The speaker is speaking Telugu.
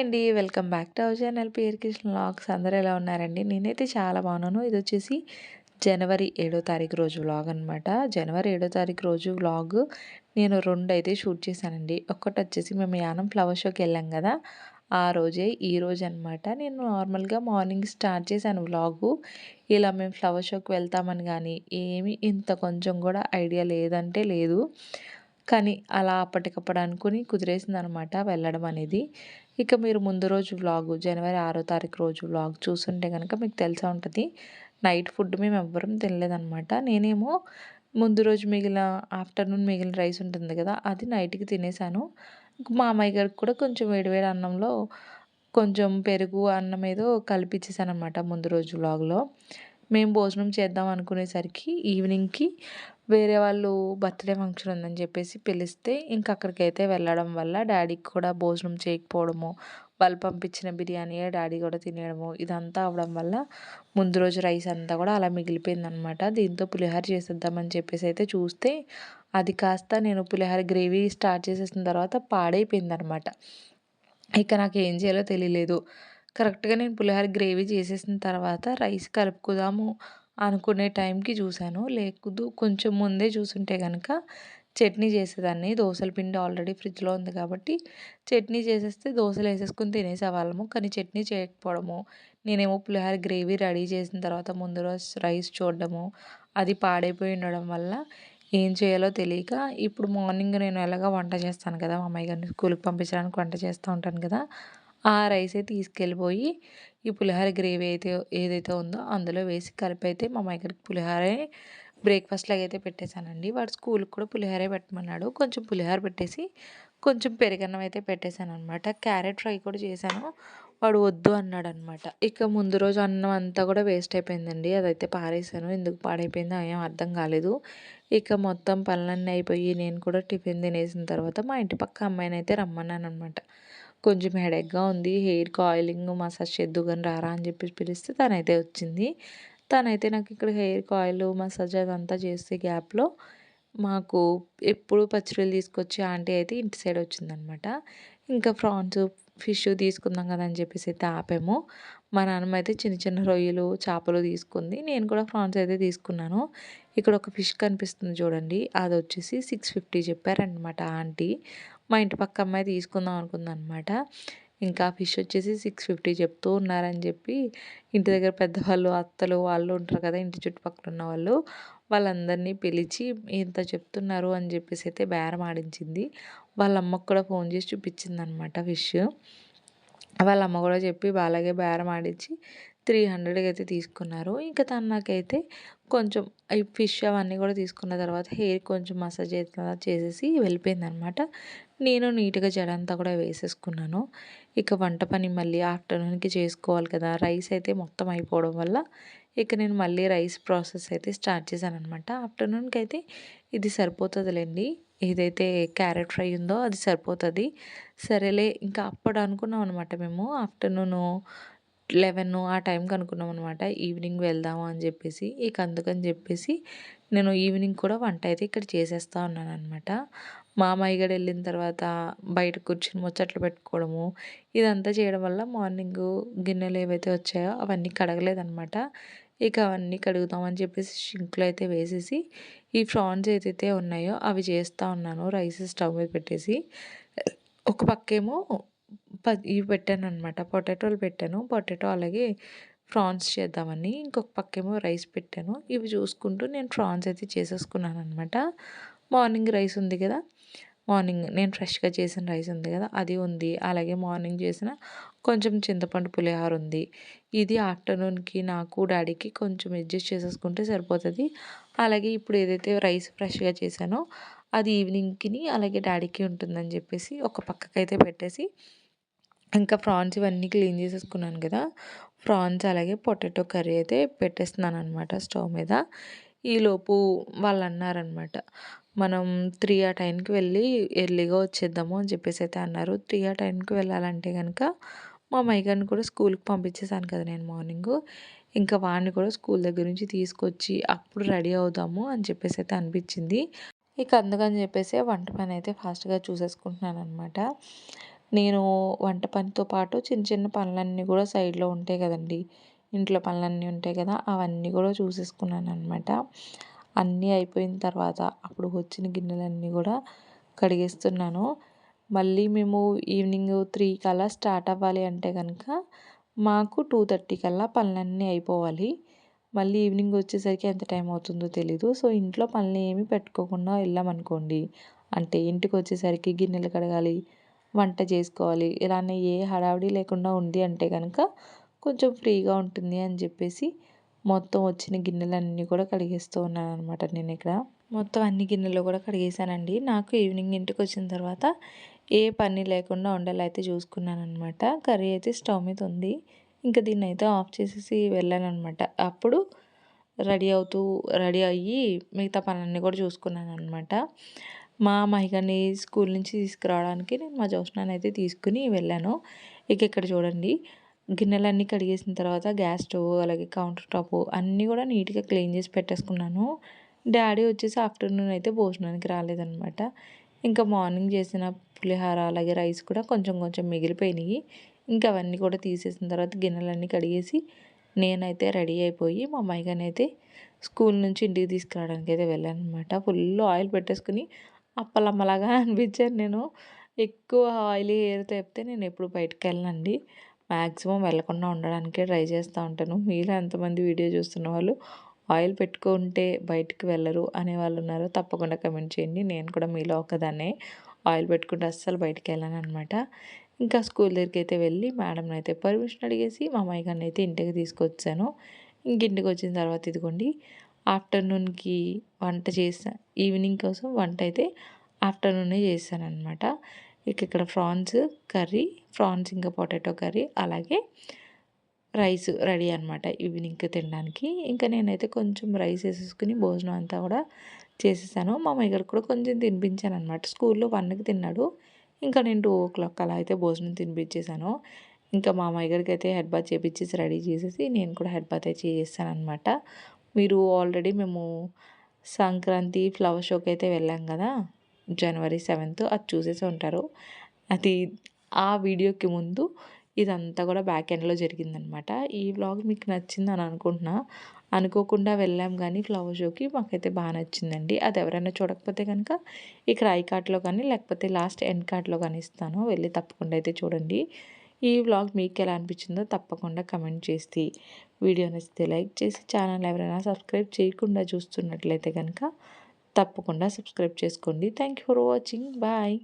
అండి. Welcome back to our channel పేరు కృష్ణ వ్లాగ్స్. అందరూ ఎలా ఉన్నారండి? నేనైతే చాలా బాగున్నాను. ఇది వచ్చేసి జనవరి ఏడో తారీఖు రోజు వ్లాగ్ అనమాట. జనవరి ఏడో తారీఖు రోజు వ్లాగ్ నేను రెండు అయితే షూట్ చేశానండి. ఒక్కటొచ్చేసి మేము యానం ఫ్లవర్ షోకి వెళ్ళాం కదా! ఆ రోజే ఈ రోజు అనమాట. నేను నార్మల్‌గా మార్నింగ్ స్టార్ట్ చేశాను వ్లాగు. ఇలా మేము ఫ్లవర్ షోకి వెళ్తామని కానీ ఏమి ఇంత కొంచెం కూడా ఐడియా లేదంటే లేదు. కానీ అలా అప్పటికప్పుడు అనుకుని కుదిరేసింది అనమాట వెళ్ళడం అనేది. ఇక మీరు ముందు రోజు వ్లాగ్ జనవరి ఆరో తారీఖు రోజు వ్లాగ్ చూస్తుంటే కనుక మీకు తెలిసే ఉంటుంది. నైట్ ఫుడ్ మేము ఎవ్వరం తినలేదనమాట నేనేమో ముందు రోజు మిగిలిన ఆఫ్టర్నూన్ మిగిలిన రైస్ ఉంటుంది కదా అది నైట్కి తినేసాను. మా అమ్మాయి గారికి కూడా కొంచెం వేడివేడి అన్నంలో కొంచెం పెరుగు అన్నం ఏదో కలిపిచ్చేసాను అనమాట ముందు రోజు వ్లాగ్లో. మేము భోజనం చేద్దాం అనుకునేసరికి ఈవినింగ్కి వేరే వాళ్ళు బర్త్డే ఫంక్షన్ ఉందని చెప్పేసి పిలిస్తే ఇంకా అక్కడికైతే వెళ్ళడం వల్ల డాడీకి కూడా భోజనం చేయకపోవడము వాళ్ళు పంపించిన బిర్యానీ డాడీ కూడా తినేయడము ఇదంతా అవడం వల్ల ముందు రోజు రైస్ అంతా కూడా అలా మిగిలిపోయిందనమాట దీంతో పులిహోర చేసేద్దామని చెప్పేసి అయితే చూస్తే అది కాస్త నేను పులిహోర గ్రేవీ స్టార్ట్ చేసేసిన తర్వాత పాడైపోయిందనమాట ఇక నాకు ఏం చేయాలో తెలియలేదు. కరెక్ట్గా నేను పులిహోర గ్రేవీ చేసేసిన తర్వాత రైస్ కలుపుకుందాము అనుకునే టైంకి చూశాను లేకుదు కొంచెం ముందే చూసుంటే కనుక చట్నీ చేసేదాన్ని. దోశల పిండి ఆల్రెడీ ఫ్రిడ్జ్లో ఉంది కాబట్టి చట్నీ చేసేస్తే దోశలు వేసేసుకుని తినేసేవాళ్ళము. కానీ చట్నీ చేయకపోవడము నేనేమో పులిహోర గ్రేవీ రెడీ చేసిన తర్వాత ముందు రోజు రైస్ చూడడము అది పాడైపోయి ఉండడం వల్ల ఏం చేయాలో తెలియక ఇప్పుడు మార్నింగ్ నేను ఎలాగ వంట చేస్తాను కదా మా అమ్మాయి గారిని స్కూల్కి పంపించడానికి వంట చేస్తూ ఉంటాను కదా ఆ రైస్ అయితే తీసుకెళ్ళిపోయి ఈ పులిహోర గ్రేవీ అయితే ఏదైతే ఉందో అందులో వేసి కలిపి అయితే మా మైకర్కి పులిహోరే బ్రేక్ఫాస్ట్ లాగా అయితే పెట్టేశానండి. వాడు స్కూల్కి కూడా పులిహోరే పెట్టమన్నాడు. కొంచెం పులిహోర పెట్టేసి కొంచెం పెరుగన్నం అయితే పెట్టేశాను అనమాట క్యారెట్ ఫ్రై కూడా చేశాను. వాడు వద్దు అన్నాడు అనమాట ఇక ముందు రోజు అన్నం అంతా కూడా వేస్ట్ అయిపోయిందండి. అదైతే పారేశాను. ఎందుకు పాడైపోయిందో ఏం అర్థం కాలేదు. ఇక మొత్తం పనులన్నీ అయిపోయి నేను కూడా టిఫిన్ తినేసిన తర్వాత మా ఇంటి పక్క అమ్మాయిని అయితే రమ్మన్నాను అనమాట కొంచెం హెడేక్గా ఉంది. హెయిర్కి ఆయిలింగ్ మసాజ్ చేద్దు కానీ రారా అని చెప్పి పిలిస్తే తనైతే వచ్చింది. తనైతే నాకు ఇక్కడ హెయిర్కి ఆయిల్ మసాజ్ అదంతా చేసే గ్యాప్లో మాకు ఎప్పుడు పచ్చిరొయ్యలు తీసుకొచ్చి ఆంటీ అయితే ఇంటి సైడ్ వచ్చిందనమాట. ఇంకా ఫ్రాన్స్ ఫిష్ తీసుకుందాం కదా అని చెప్పేసి అయితే ఆపాము. మా నాన్నమ్మ అయితే చిన్న చిన్న రొయ్యలు చేపలు తీసుకుంది. నేను కూడా ఫ్రాన్స్ అయితే తీసుకున్నాను. ఇక్కడ ఒక ఫిష్ కనిపిస్తుంది చూడండి. అది వచ్చేసి సిక్స్ ఫిఫ్టీ చెప్పారనమాట ఆంటీ. మా ఇంటి పక్క అమ్మాయి తీసుకుందాం అనుకుందనమాట. ఇంకా ఫిష్ వచ్చేసి సిక్స్ ఫిఫ్టీ చెప్తూ ఉన్నారని చెప్పి ఇంటి దగ్గర పెద్దవాళ్ళు అత్తలు వాళ్ళు ఉంటారు కదా ఇంటి చుట్టుపక్కల ఉన్న వాళ్ళు వాళ్ళందరినీ పిలిచి ఇంత చెప్తున్నారు అని చెప్పేసి అయితే బేరం ఆడించింది. వాళ్ళ అమ్మకు కూడా ఫోన్ చేసి చూపించింది అనమాట ఫిష్. వాళ్ళ అమ్మ కూడా చెప్పి అలాగే బేరం ఆడించి త్రీ హండ్రెడ్కి అయితే తీసుకున్నారు. ఇంకా తను నాకైతే కొంచెం ఈ ఫిష్ అవన్నీ కూడా తీసుకున్న తర్వాత హెయిర్ కొంచెం మసాజ్ చేసేసి వెళ్ళిపోయింది అనమాట నేను నీట్గా జడంతా కూడా వేసేసుకున్నాను. ఇక వంట పని మళ్ళీ ఆఫ్టర్నూన్కి చేసుకోవాలి కదా రైస్ అయితే మొత్తం అయిపోవడం వల్ల ఇక నేను మళ్ళీ రైస్ ప్రాసెస్ అయితే స్టార్ట్ చేశాను అనమాట ఆఫ్టర్నూన్కి అయితే ఇది సరిపోతుందిలేండి. ఏదైతే క్యారెట్ ఫ్రై ఉందో అది సరిపోతుంది. సరేలే ఇంకా అప్పుడు అనుకున్నాం అనమాట మేము ఆఫ్టర్నూను లెవెన్ ఆ టైంకి అనుకున్నాం అనమాట ఈవినింగ్ వెళ్దాము అని చెప్పేసి ఇక అందుకని చెప్పేసి నేను ఈవినింగ్ కూడా వంట అయితే ఇక్కడ చేసేస్తూ ఉన్నాను అనమాట మామయ్య అమ్మాయిగడ వెళ్ళిన తర్వాత బయట కూర్చొని ముచ్చట్లు పెట్టుకోవడము ఇదంతా చేయడం వల్ల మార్నింగ్ గిన్నెలు ఏవైతే వచ్చాయో అవన్నీ కడగలేదనమాట ఇక అవన్నీ కడుగుతామని చెప్పేసి షింక్లో అయితే వేసేసి ఈ ఫ్రాన్స్ ఏదైతే ఉన్నాయో అవి చేస్తూ ఉన్నాను. రైస్ స్టవ్ మీద పెట్టేసి ఒక పక్కేమో ఇవి పెట్టాను అనమాట పొటాటోలు పెట్టాను. పొటాటో అలాగే ఫ్రాన్స్ చేద్దామని ఇంకొక పక్కేమో రైస్ పెట్టాను. ఇవి చూసుకుంటూ నేను ఫ్రాన్స్ అయితే చేసేసుకున్నాను అనమాట మార్నింగ్ రైస్ ఉంది కదా? మార్నింగ్ నేను ఫ్రెష్గా చేసిన రైస్ ఉంది కదా? అది ఉంది. అలాగే మార్నింగ్ చేసిన కొంచెం చింతపండు పులిహోర ఉంది. ఇది ఆఫ్టర్నూన్కి నాకు డాడీకి కొంచెం అడ్జస్ట్ చేసేసుకుంటే సరిపోతుంది. అలాగే ఇప్పుడు ఏదైతే రైస్ ఫ్రెష్గా చేశానో అది ఈవినింగ్కి అలాగే డాడీకి ఉంటుందని చెప్పేసి ఒక పక్కకైతే పెట్టేసి ఇంకా ప్రాన్స్ ఇవన్నీ క్లీన్ చేసేసుకున్నాను కదా. ప్రాన్స్ అలాగే పొటాటో కర్రీ అయితే పెట్టేస్తున్నాను అనమాట స్టవ్ మీద. ఈలోపు వాళ్ళు అన్నారనమాట మనం త్రీ ఆ టైంకి వెళ్ళి ఎర్లీగా వచ్చేద్దాము అని చెప్పేసి అయితే అన్నారు. త్రీ ఆ టైంకి వెళ్ళాలంటే కనుక మా మైగాన్ని కూడా స్కూల్కి పంపించేసాను కదా నేను మార్నింగ్. ఇంకా వాడిని కూడా స్కూల్ దగ్గర నుంచి తీసుకొచ్చి అప్పుడు రెడీ అవుదాము అని చెప్పేసి అయితే అనిపించింది. ఇక అందుకని చెప్పేసి వంట పని అయితే ఫాస్ట్గా చూసేసుకుంటున్నాను అనమాట నేను వంట పనితో పాటు చిన్న చిన్న పనులన్నీ కూడా సైడ్లో ఉంటాయి కదండీ. ఇంట్లో పనులన్నీ ఉంటాయి కదా అవన్నీ కూడా చూసేసుకున్నాను అనమాట అన్నీ అయిపోయిన తర్వాత అప్పుడు వచ్చిన గిన్నెలన్నీ కూడా కడిగేస్తున్నాను. మళ్ళీ మేము ఈవినింగ్ త్రీ కల్లా స్టార్ట్ అవ్వాలి అంటే కనుక మాకు టూ థర్టీ కల్లా పనులన్నీ అయిపోవాలి. మళ్ళీ ఈవినింగ్ వచ్చేసరికి ఎంత టైం అవుతుందో తెలీదు. సో ఇంట్లో పనులు ఏమి పెట్టుకోకుండా వెళ్ళామనుకోండి అంటే ఇంటికి వచ్చేసరికి గిన్నెలు కడగాలి వంట చేసుకోవాలి. ఇలానే ఏ హడావిడి లేకుండా ఉంది అంటే కనుక కొంచెం ఫ్రీగా ఉంటుంది అని చెప్పేసి మొత్తం వచ్చిన గిన్నెలన్నీ కూడా కడిగేస్తూ ఉన్నాను అనమాట నేను ఇక్కడ మొత్తం అన్ని గిన్నెలు కూడా కడిగేసానండి నాకు ఈవినింగ్ ఇంటికి వచ్చిన తర్వాత ఏ పని లేకుండా ఉండాలి అయితే చూసుకున్నాను అనమాట కర్రీ అయితే స్టవ్ మీద ఉంది. ఇంకా దీన్ని అయితే ఆఫ్ చేసేసి వెళ్ళాను అనమాట అప్పుడు రెడీ అవుతూ రెడీ అయ్యి మిగతా పనులన్నీ కూడా చూసుకున్నాను అనమాట మా మహిగాని స్కూల్ నుంచి తీసుకురావడానికి నేను మా జోష్నాన్ని అయితే తీసుకుని వెళ్ళాను. ఇక ఇక్కడ చూడండి గిన్నెలన్నీ కడిగేసిన తర్వాత గ్యాస్ స్టవ్ అలాగే కౌంటర్ టాప్ అన్నీ కూడా నీట్గా క్లీన్ చేసి పెట్టేసుకున్నాను. డాడీ వచ్చేసి ఆఫ్టర్నూన్ అయితే భోజనానికి రాలేదనమాట ఇంకా మార్నింగ్ చేసిన పులిహార అలాగే రైస్ కూడా కొంచెం కొంచెం మిగిలిపోయినాయి. ఇంకా అవన్నీ కూడా తీసేసిన తర్వాత గిన్నెలన్నీ కడిగేసి నేనైతే రెడీ అయిపోయి మా అమ్మాయిగాని అయితే స్కూల్ నుంచి ఇంటికి తీసుకురావడానికి అయితే వెళ్ళాను అనమాట ఫుల్ ఆయిల్ పెట్టేసుకుని అప్పలమ్మలాగా అనిపించాను నేను. ఎక్కువ ఆయిలీ హెయిర్ తెప్పితే నేను ఎప్పుడు బయటకు వెళ్ళనండి మ్యాక్సిమం వెళ్ళకుండా ఉండడానికే ట్రై చేస్తూ ఉంటాను. మీలో ఎంతమంది వీడియో చూస్తున్న వాళ్ళు ఆయిల్ పెట్టుకుంటే బయటకు వెళ్ళరు అనే వాళ్ళు ఉన్నారు తప్పకుండా కమెంట్ చేయండి. నేను కూడా మీలో ఒకదాన్నే ఆయిల్ పెట్టుకుంటే అస్సలు బయటికి వెళ్ళాను అనమాట ఇంకా స్కూల్ దగ్గరికి అయితే వెళ్ళి మేడంని అయితే పర్మిషన్ అడిగేసి మా అమ్మాయి గారిని అయితే ఇంటికి తీసుకొచ్చాను. ఇంక ఇంటికి వచ్చిన తర్వాత ఇదిగోండి ఆఫ్టర్నూన్కి వంట చేసా ఈవినింగ్ కోసం వంట అయితే ఆఫ్టర్నూనే చేశాను అనమాట ఇక ఇక్కడ ఫ్రాన్స్ కర్రీ ఫ్రాన్స్ ఇంకా పొటాటో కర్రీ అలాగే రైస్ రెడీ అనమాట ఈవినింగ్కి తినడానికి. ఇంకా నేనైతే కొంచెం రైస్ వేసేసుకుని భోజనం అంతా కూడా చేసేసాను. మా అమ్మగారు కూడా కొంచెం తినిపించాను అనమాట స్కూల్లో వన్కి తిన్నాడు. ఇంకా నేను టూ ఓ క్లాక్ అలా అయితే భోజనం తినిపించేసాను ఇంకా మా అమ్మాయి గారికి అయితే హెడ్ బాత్ చేపించేసి రెడీ చేసేసి నేను కూడా హెడ్ బాత్ అయితే చేసేసాను అనమాట మీరు ఆల్రెడీ మేము సంక్రాంతి ఫ్లవర్ షోకి అయితే వెళ్ళాం కదా జనవరి సెవెంత్ అది చూసేసి ఉంటారు. అది ఆ వీడియోకి ముందు ఇదంతా కూడా బ్యాక్ ఎండ్లో జరిగిందనమాట. ఈ వ్లాగ్ మీకు నచ్చింది అని అనుకుంటున్నా. అనుకోకుండా వెళ్ళాం కానీ ఫ్లవర్ షోకి మాకైతే బాగా నచ్చిందండి. అది ఎవరైనా చూడకపోతే కనుక ఇక్కడ ఐ కార్ట్లో కానీ లేకపోతే లాస్ట్ ఎండ్ కార్ట్లో కానీ ఇస్తాను. వెళ్ళి తప్పకుండా అయితే చూడండి. ఈ వ్లాగ్ మీకు ఎలా అనిపించిందో తప్పకుండా కమెంట్ చేసి వీడియో నచ్చితే లైక్ చేసి ఛానల్ ఎవరైనా సబ్స్క్రైబ్ చేయకుండా చూస్తున్నట్లయితే కనుక తప్పకుండా సబ్స్క్రైబ్ చేసుకోండి. Thank you for watching bye